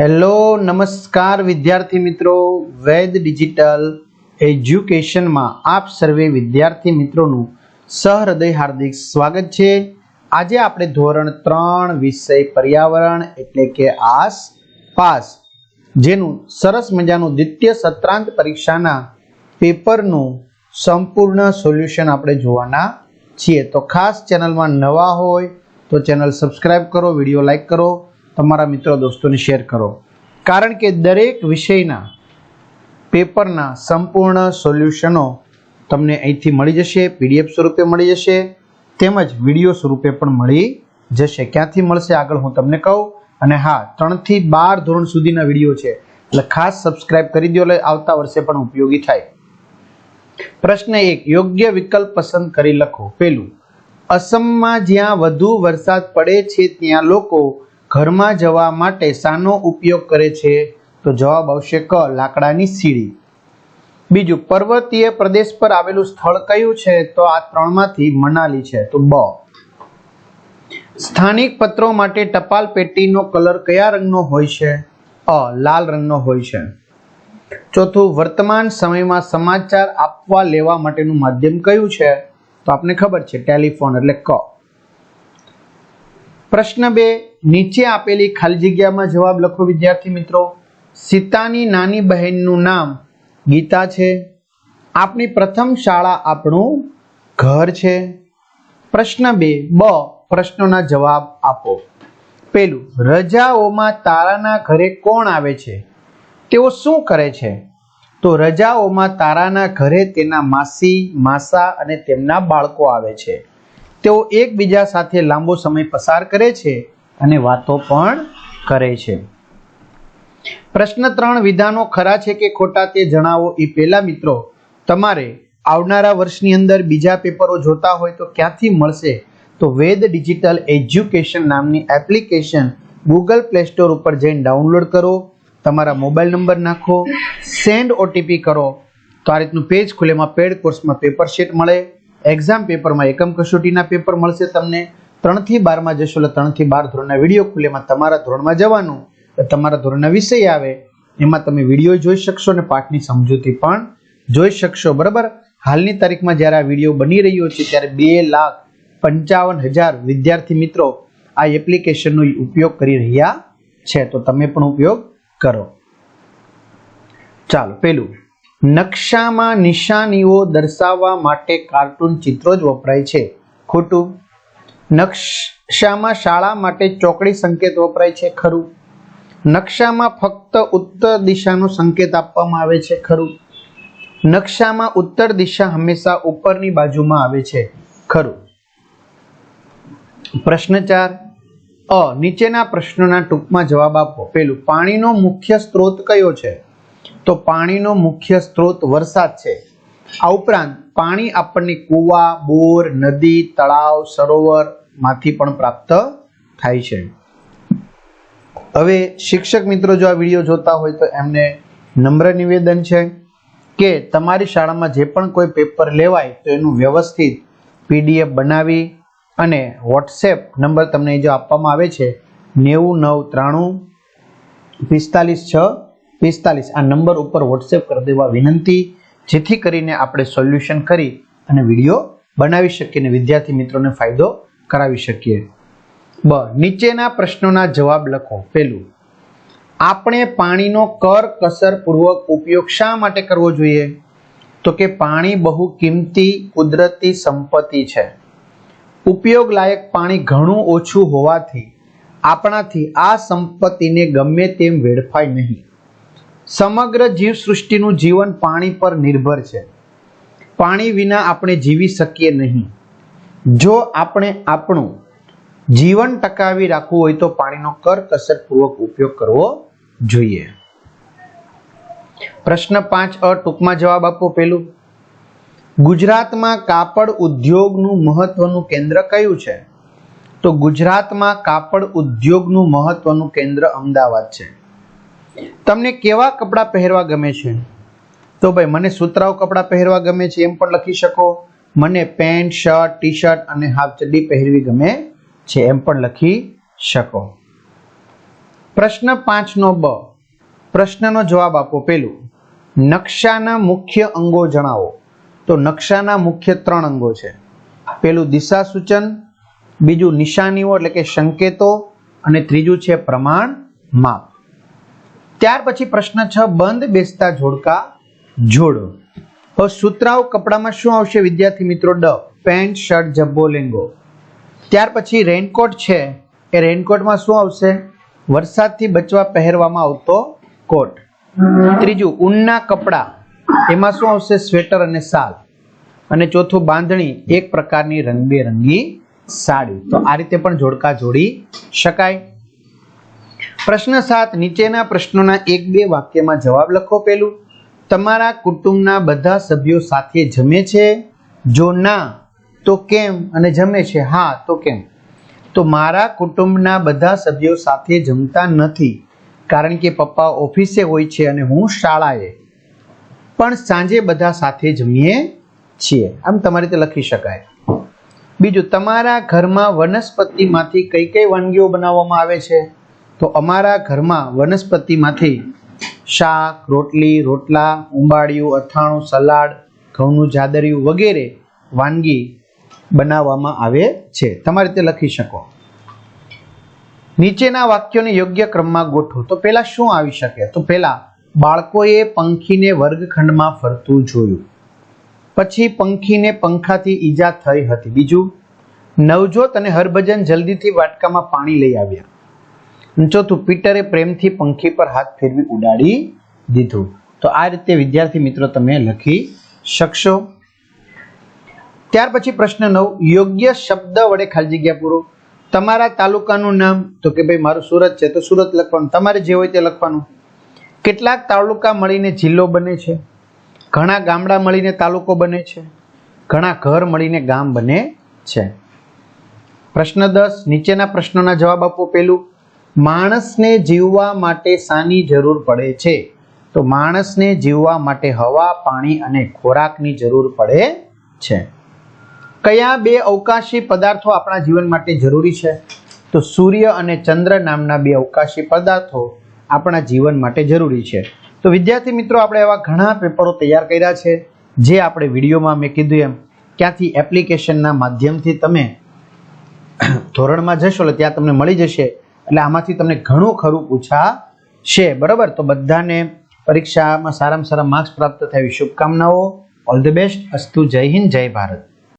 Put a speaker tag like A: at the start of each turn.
A: Hello, નમસ્કાર વિદ્યાર્થી મિત્રો. વૈદ ડિજિટલ એજ્યુકેશનમાં આપ સર્વે વિદ્યાર્થી મિત્રોનું સહૃદય હાર્દિક સ્વાગત છે. આજે આપણે ધોરણ ત્રણ વિષય પર્યાવરણ એટલે કે આસ પાસ, જેનું સરસ મજાનું દ્વિતીય સત્રાંત પરીક્ષાના પેપરનું સંપૂર્ણ સોલ્યુશન આપણે જોવાના છીએ. તો ખાસ ચેનલમાં નવા હોય તો ચેનલ સબસ્ક્રાઈબ કરો, વીડિયો લાઈક કરો. તમારા મિત્રો, દોસ્તોને શેર કરો. કારણ કે દરેક વિષયના, પેપરના સંપૂર્ણ સોલ્યુશનો તમને અહીંથી મળી જશે, પીડીએફ સ્વરૂપે મળી જશે, તેમજ વીડિયો સ્વરૂપે પણ મળી જશે. ક્યાંથી મળશે આગળ હું તમને કહું. અને હા, ત્રણથી બાર ધોરણ સુધીના વીડિયો છે. એટલે ખાસ સબસ્ક્રાઇબ કરી દો, એટલે આવતા વર્ષે પણ ઉપયોગી થાય. પ્રશ્ન એક, યોગ્ય વિકલ્પ પસંદ કરી લખો. પેલું અસમમાં જ્યાં વધુ વરસાદ પડે છે, ત્યાં લોકો ઘરમાં જવા માટે શાનો ઉપયોગ કરે છે? તો જવાબ આવશે ક, લાકડાની સીડી. બીજું, પર્વતીય પ્રદેશ પર આવેલું સ્થળ કયું છે? તો આ ત્રણમાંથી મનાલી છે. તો બ. સ્થાનિક પત્રો માટે ટપાલ પેટીનો કલર કયા રંગનો હોય છે? અ, લાલ રંગનો હોય છે. ચોથું, વર્તમાન સમયમાં સમાચાર આપવા લેવા માટેનું માધ્યમ કયું છે? તો આપને ખબર છે, ટેલિફોન એટલે ક. પ્રશ્ન બે, નીચે આપેલી ખાલી જગ્યામાં જવાબ લખો, વિદ્યાર્થી મિત્રો. સીતાની નાની બહેનનું નામ ગીતા છે. આપણી પ્રથમ શાળા આપણું ઘર છે. પ્રશ્ન બે, બ પ્રશ્નોના જવાબ આપો. પેલું, રજાઓમાં તારાના ઘરે કોણ આવે છે? તેઓ શું કરે છે? તો રજાઓમાં તારાના ઘરે તેના માસી, માસા અને તેમના બાળકો આવે છે. તેઓ એકબીજા સાથે લાંબો સમય પસાર કરે છે અને વાતો પણ કરે છે. પ્રશ્ન ત્રણ વિધાનો ખરા છે કે ખોટા તે જણાવો એ પહેલા મિત્રો, તમારે આવનારા વર્ષની અંદર બીજા પેપરો જોતા હોય તો ક્યાંથી મળશે? તો વેદ ડિજિટલ એજ્યુકેશન નામની એપ્લિકેશન ગૂગલ પ્લે સ્ટોર ઉપર જઈને ડાઉનલોડ કરો, તમારા મોબાઈલ નંબર નાખો, સેન્ડ ઓટીપી કરો. તો આ રીતનું પેજ ખુલે એમાં પેડ કોર્સમાં પેપર શીટ મળે. એક્ઝામ પેપરમાં એકમ કસોટીના પેપર મળશે તમને. ત્રણથી બારમાં જશો એટલે ત્રણથી બાર ધોરણના વીડિયો ખુલે. તમારા ધોરણમાં જવાનું. તમારા ધોરણના વિષય આવે. એમાં તમે વીડિયો જોઈ શકશો અને પાઠની સમજૂતી પણ જોઈ શકશો. બરાબર? હાલની તારીખમાં જ્યારે આ વીડિયો બની રહ્યો છે, ત્યારે બે લાખ પંચાવન હજાર વિદ્યાર્થી મિત્રો આ એપ્લિકેશનનો ઉપયોગ કરી રહ્યા છે. તો તમે પણ ઉપયોગ કરો. ચાલો પેલું નકશામાં નિશાનીઓ દર્શાવવા માટે કાર્ટૂન ચિત્રો જ વપરાય છે. ખોટું. નકશામાં શાળા માટે ચોકડી સંકેત વપરાય છે. ખરું. નકશામાં ફક્ત ઉત્તર દિશાનો સંકેત આપવામાં આવે છે. ખરું. નકશામાં ઉત્તર દિશા હંમેશા ઉપરની બાજુમાં આવે છે. ખરું. પ્રશ્ન ચાર. અ. નીચેના પ્રશ્નોના ટૂંકમાં જવાબ આપો. પેલું, પાણીનો મુખ્ય સ્ત્રોત કયો છે? તો પાણીનો મુખ્ય સ્ત્રોત વરસાદ છે. આ ઉપરાંત પાણી આપણને કૂવા, બોર, નદી, તળાવ, સરોવરમાંથી પણ પ્રાપ્ત થાય છે. હવે શિક્ષક મિત્રો જો આ વીડિયો જોતા હોય તો એમને નમ્ર નિવેદન છે કે તમારી શાળામાં જે પણ કોઈ પેપર લેવાય તો એનું વ્યવસ્થિત પીડીએફ બનાવી અને વોટ્સએપ નંબર તમને જો આપવામાં આવે છે નેવું નવ ત્રાણું પિસ્તાલીસ છ પિસ્તાલીસ. આ નંબર ઉપર વોટ્સએપ કરી દેવા વિનંતી. જેથી કરીને આપણે સોલ્યુશન કરી અને વીડિયો બનાવી શકીએ અને વિદ્યાર્થી મિત્રોને ફાયદો કરાવી શકીએ. બ, નીચેના પ્રશ્નોના જવાબ લખો. પહેલું, આપણે પાણીનો કર કસરપૂર્વક ઉપયોગ શા માટે કરવો જોઈએ? તો કે પાણી બહુ કિંમતી, કુદરતી સંપત્તિ છે. ઉપયોગ લાયક પાણી ઘણું ઓછું હોવાથી આપણાથી આ સંપત્તિને ગમે તેમ વેડફાય નહીં. સમગ્ર જીવસૃષ્ટિનું જીવન પાણી પર નિર્ભર છે. પાણી વિના આપણે જીવી શકીએ નહીં. જો આપણે આપણું જીવન ટકાવી રાખવું હોય તો પાણીનો કરકસરપૂર્વક ઉપયોગ કરવો જોઈએ. પ્રશ્ન પાંચ અ ટૂંકમાં જવાબ આપો પેલું. ગુજરાતમાં કાપડ ઉદ્યોગનું મહત્વનું કેન્દ્ર કયું છે? તો ગુજરાતમાં કાપડ ઉદ્યોગનું મહત્વનું કેન્દ્ર અમદાવાદ છે. તમને કેવા કપડાં પહેરવા ગમે છે? તો ભાઈ, મને સુતરાઉ કપડાં પહેરવા ગમે છે, એમ પણ લખી શકો. મને પેન્ટ, શર્ટ ટી શર્ટ અને હાફ ચડ્ડી પહેરવી ગમે છે, એમ પણ લખી શકો. પ્રશ્ન પાંચનો બ. પ્રશ્નનો જવાબ આપો પેલું. નકશાના મુખ્ય અંગો જણાવો. તો નકશાના મુખ્ય ત્રણ અંગો છે. પેલું દિશા સૂચન બીજું નિશાનીઓ એટલે કે સંકેતો, અને ત્રીજું છે પ્રમાણ માપ. ત્યાર પછી પ્રશ્ન છ, બંધ બેસતા જોડકા જોડો. હવે સુતરાઉ કપડામાં શું આવશે? વિદ્યાર્થી મિત્રો, ડ, પેન્ટ, શર્ટ, જબ્બો, લેંગો. ત્યાર પછી રેનકોટ છે. એ રેનકોટમાં શું આવશે? વરસાદથી બચવા પહેરવામાં આવતો કોટ. ત્રીજું, ઊનના કપડાં. એમાં શું આવશે? સ્વેટર અને શાલ અને ચોથું, બાંધણી. એક પ્રકારની રંગબેરંગી સાડી. તો આ રીતે પણ જોડકા જોડી શકાય. પ્રશ્ન સાત, નીચેના પ્રશ્નોના એક બે વાક્યમાં જવાબ લખો પેલું. તમારા કુટુંબના બધા સભ્યો સાથે જમે છે? જો ના, તો કેમ અને જમે છે? હા, તો કેમ? તો મારા કુટુંબના બધા સભ્યો સાથે જમતા નથી, કારણ કે પપ્પા ઓફિસે હોય છે અને હું શાળાએ. પણ સાંજે બધા સાથે જમીએ છીએ. આમ તમારી રીતે લખી શકાય. બીજું, તમારા ઘરમાં વનસ્પતિમાંથી કઈ કઈ વાનગીઓ બનાવવામાં આવે છે? તો અમારા ઘરમાં વનસ્પતિમાંથી શાક, રોટલી, રોટલા, ઉંબાડિયું, અથાણું, સલાડ, ઘઉંનું જાદરિયું વગેરે વાનગી બનાવવામાં આવે છે. તમારી રીતે લખી શકો. નીચેના વાક્યોને યોગ્ય ક્રમમાં ગોઠવો. તો પહેલા શું આવી શકે? તો પહેલા બાળકોએ પંખીને વર્ગખંડમાં ફરતું જોયું. પછી પંખીને પંખાથી ઈજા થઈ હતી. બીજું, નવજોત અને હરભજન જલ્દીથી વાટકામાં પાણી લઈ આવ્યા. ચોથું પીટરે પ્રેમથી પંખી પર હાથ ફેરવી ઉડાડી દીધું, તો આ રીતે વિદ્યાર્થી મિત્રો તમે લખી શકશો. ત્યાર પછી પ્રશ્ન નવ, યોગ્ય શબ્દ વડે ખાલી જગ્યા પૂરો. તમારા તાલુકાનું નામ, તો કે ભાઈ મારું સુરત છે, તો સુરત લખવાનું. તમારે જે હોય તે લખવાનું. કેટલાક તાલુકા મળીને જિલ્લો બને છે. ઘણા ગામડા મળીને તાલુકો બને છે. ઘણા ઘર મળીને ગામ બને છે. પ્રશ્ન દસ, નીચેના પ્રશ્નોના જવાબ આપો પેલું માણસને જીવવા માટે શાની જરૂર પડે છે. તો માણસને જીવવા માટે હવા, પાણી અને ખોરાકની જરૂર પડે છે. કયા બે અવકાશી પદાર્થો આપણા જીવન માટે જરૂરી છે? તો સૂર્ય અને ચંદ્ર નામના બે અવકાશી પદાર્થો આપણા જીવન માટે જરૂરી છે. તો વિદ્યાર્થી મિત્રો, આપણે એવા ઘણા પેપરો તૈયાર કર્યા છે, જે આપણે વિડીયોમાં મેં કીધું એમ. ક્યાંથી એપ્લિકેશનના માધ્યમથી તમે ધોરણમાં જશો એટલે ત્યાં તમને મળી જશે. એટલે આમાંથી તમને ઘણું ખરું પૂછાશે બરાબર? તો બધાને પરીક્ષામાં સારામાં સારા માર્ક્સ પ્રાપ્ત થાય એવી શુભકામનાઓ. ઓલ ધ બેસ્ટ અસ્તુ. જય હિન્દ. જય ભારત.